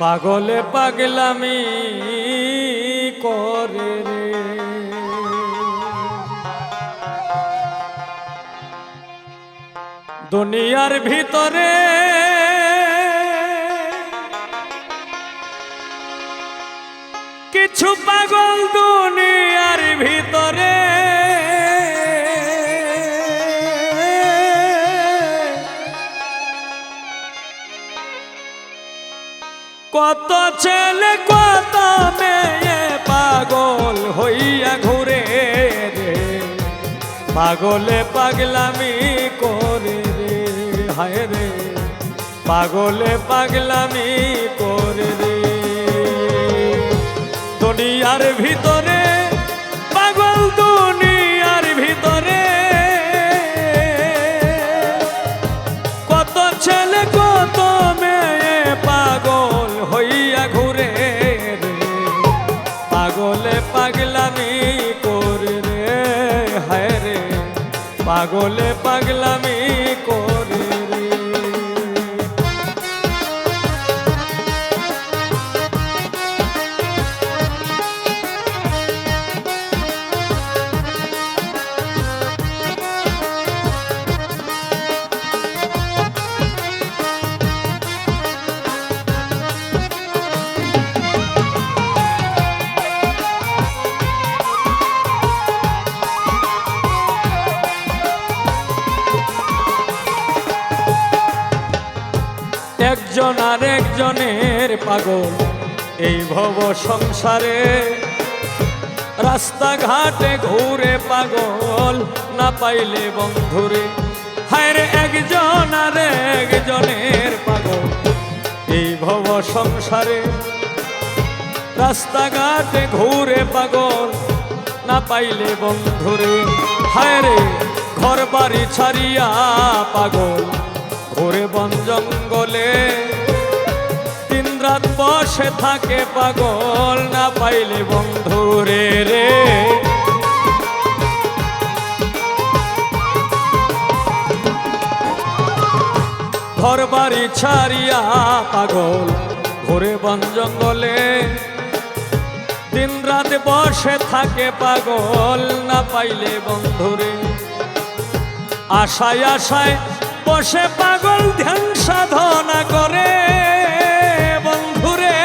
পাগলে পাগলামি করে রে। দুনিয়ার ভিতরে কিছু পাগল দুনিয়ার ভিতরে কত ছেলে, কত মেয়ে পাগল হইয়া ঘুরে রে। পাগলে পাগলামি করে রে, হায় রে। পাগলে পাগলামি করে রে। দুনিয়ার ভিতরে পাগলে পাগলামি করে একজন আর একজনের পাগল। এই ভব সংসারে রাস্তাঘাটে ঘুরে পাগল না পাইলে বন্ধুরে। হায়রে একজন আর একজনের পাগল। এই ভব সংসারে রাস্তাঘাটে ঘুরে পাগল না পাইলে বন্ধুরে। হায়রে ঘর বাড়ি ছাড়িয়া পাগল। ঘুরে বন জঙ্গলে দিন রাত বসে থাকে পাগল, না পাইলে বন্ধুরে রে। ঘর বাড়ি ছাড়িয়া পাগল ঘুরে বন জঙ্গলে দিন রাত বসে থাকে পাগল, না পাইলে বন্ধুরে। আশায় আশায় বসে পাগল ধ্যান সাধনা করে, বন্ধুরে।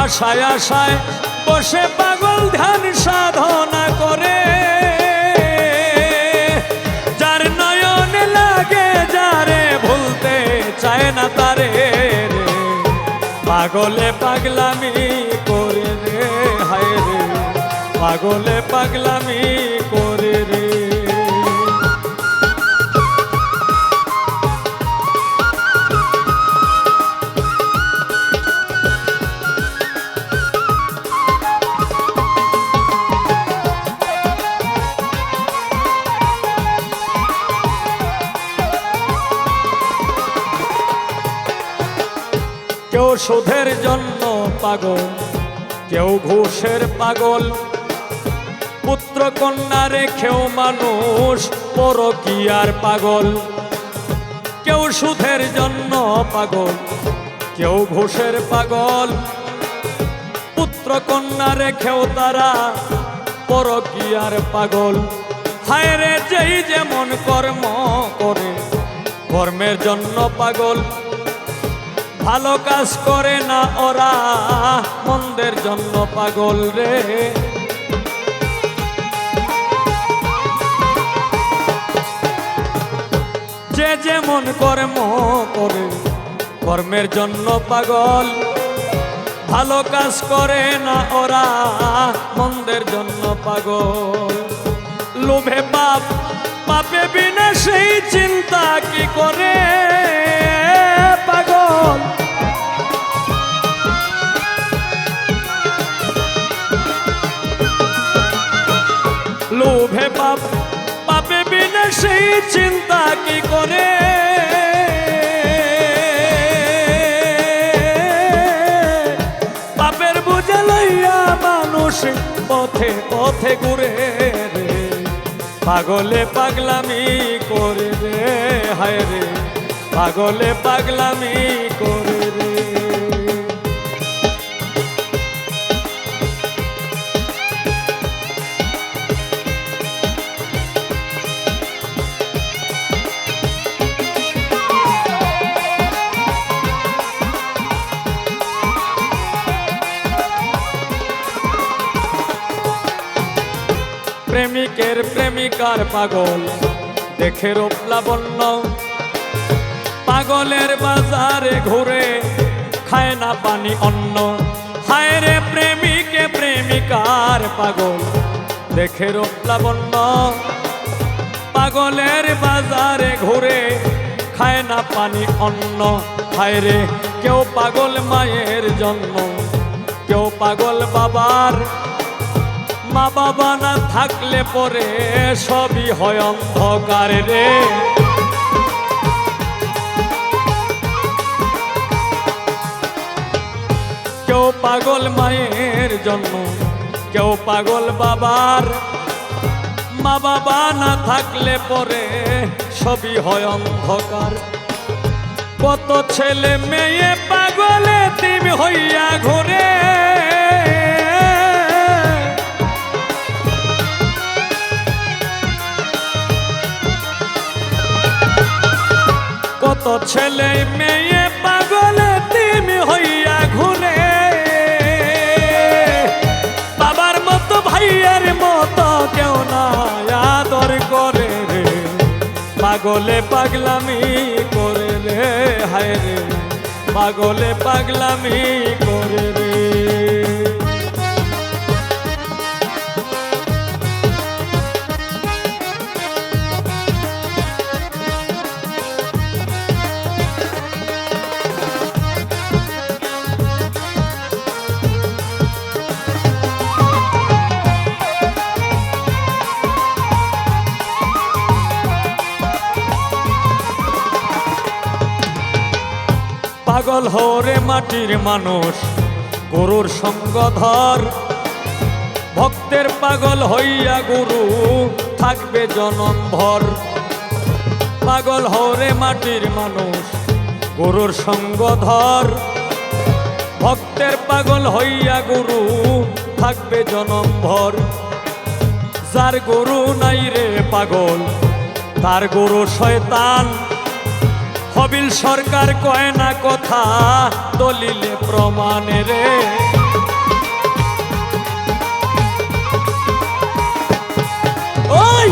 আশায় আশায় বসে পাগল ধ্যান সাধনা করে, যার নয়ন লাগে, যারে ভুলতে চায় না তারে পাগলে পাগলামি হায় রে পাগলে পাগলামি করে রে। কেউ সুধের জন্য পাগল কেউ ঘুষের পাগল, পুত্র কন্যা রেখেও মানুষ পরকিয়ার পাগল। কেউ সুধের জন্য পাগল, কেউ ঘুষের পাগল, পুত্র কন্যা রেখেও তারা পরকিয়ার পাগল। হায় রে, যেই যেমন কর্ম করে, কর্মের জন্য পাগল। ভালো কাজ করে না ওরা, মন্দের জন্য পাগল রে। যে যেমন কর্ম করে, কর্মের জন্য পাগল। ভালো কাজ করে না ওরা, মন্দের জন্য পাগল। লোভে পাপ, পাপে বিনা সেই চিন্তা কি করে? পাগল। লোভে পাপ, পাপে বিনা সেই চিন্তা কি করে? পাপের বুঝে লইয়া মানুষ পথে পথে ঘুরে পাগলে পাগলামি করে রে, হায় রে। পাগলে পাগলামি করে প্রেমিকের প্রেমিকার পাগল দেখে রূপ লাবণ্য পাগলের বাজারে ঘুরে খায় না পানি অন্ন। হায় রে প্রেমিকে, প্রেমিকার পাগল। দেখে রূপ লাবণ্য পাগলের বাজারে ঘুরে খায় না পানি অন্ন। হায় রে, কেউ পাগল মায়ের জন্ম কেউ পাগল বাবার। মা বাবা না থাকলে পরে সবই হয় অন্ধকার রে। কেউ পাগল মায়ের জন্য কেউ পাগল বাবার। মা বাবা না থাকলে পরে সবই হয় অন্ধকার। কত ছেলে মেয়ে পাগলে তিমি হইয়া ঘুরে। কত ছেলে মেয়ে পাগলে পাগলে পাগলামি করে রে হায় রে। পাগলে পাগলামি করে রে। পাগল হরে মাটির মানুষ, গরুর সঙ্গ ধর। ভক্তের পাগল হইয়া গুরু, থাকবে জনম ভর। পাগল হরে মাটির মানুষ, গরুর সঙ্গ ধর। ভক্তের পাগল হইয়া গুরু, থাকবে জনম ভর। যার গরু নাই রে পাগল, তার গরু শয়তান। হবিল সরকার কয় না কথা, দলিলে প্রমাণে রে। ওই,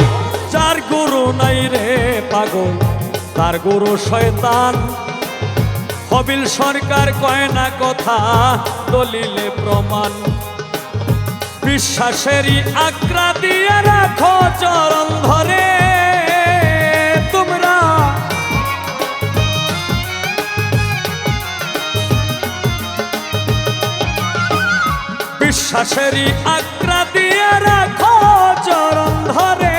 যার গুরু নাই রে পাগল, তার গুরু শয়তান। হবিল সরকার কয় না কথা, দলিলে প্রমাণ। বিশ্বাসেরই আগ্রা দিয়ে রাখো চরণ ধরে। বিশ্বাসেরই আগ্রা দিয়ে রাখো চরণ ধরে।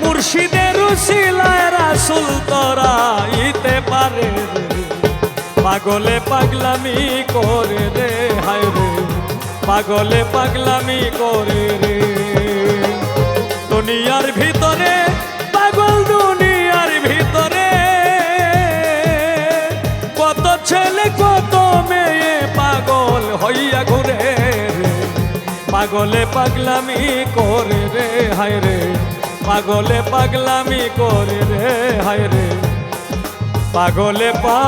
মুর্শিদের উশিলায় রাসুল তোরা ইতে পারে। পাগলে পাগলামি করে রে হায় রে। পাগলে পাগলামি করে রে। দুনিয়ার ভিতরে পাগলে পাগলামি করে রে হায় রে। পাগলে পাগলামি করে রে হায় রে। পাগলে পা